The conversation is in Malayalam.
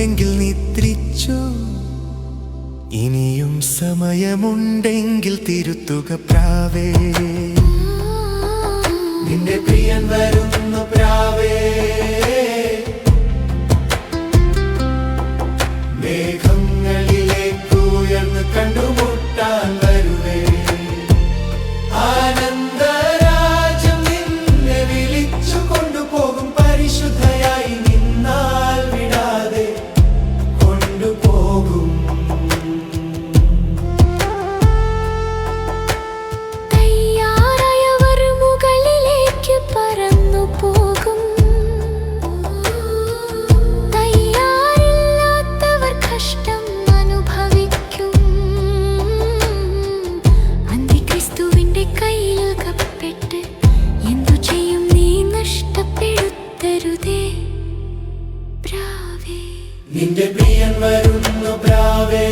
ഇല്ലെങ്കിൽ നിദ്രിച്ചു? ഇനിയും സമയമുണ്ടെങ്കിൽ തിരുത്തുക പ്രാവേ. നിന്റെ നിന്റെ പ്രിയൻ വരുന്നു പ്രാവേ.